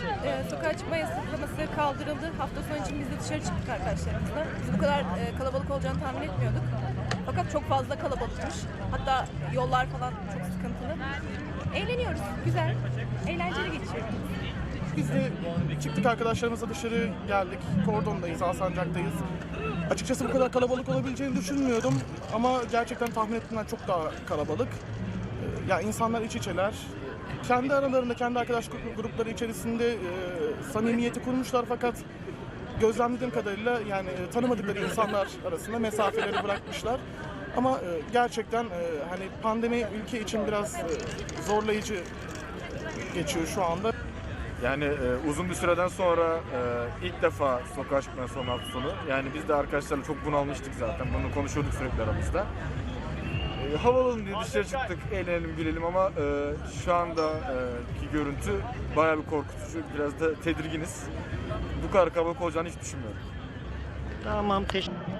var. Ee, sokağa çıkma yasaklaması kaldırıldı. Hafta sonu için biz de dışarı çıktık arkadaşlarımızla. Biz bu kadar e, kalabalık olacağını tahmin etmiyorduk. Fakat çok fazla kalabalıkmış. Hatta yollar falan çok sıkıntılı. Eğleniyoruz. Güzel. Eğlenceli geçiyor. Biz de çıktık arkadaşlarımızla dışarı geldik. Kordondayız, Alsancak'tayız. Açıkçası bu kadar kalabalık olabileceğini düşünmüyordum. Ama gerçekten tahmin ettiğimden çok daha kalabalık. Ya insanlar iç içeler. Kendi aralarında, kendi arkadaş gru- grupları içerisinde e, samimiyeti kurmuşlar fakat gözlemlediğim kadarıyla yani e, tanımadıkları insanlar arasında mesafeleri bırakmışlar. Ama e, gerçekten e, hani pandemi ülke için biraz e, zorlayıcı geçiyor şu anda. Yani e, uzun bir süreden sonra e, ilk defa sokağa çıkmaya son hafta sonu. Yani biz de arkadaşlarla çok bunalmıştık zaten. Bunu konuşuyorduk sürekli aramızda. E, havalanın diye dışarı çıktık, eğlenelim, gülelim ama e, şu anda e, ki görüntü bayağı bir korkutucu. Biraz da tedirginiz. Bu kadar kalabalık olacağını hiç düşünmüyorum. Tamam teşekkür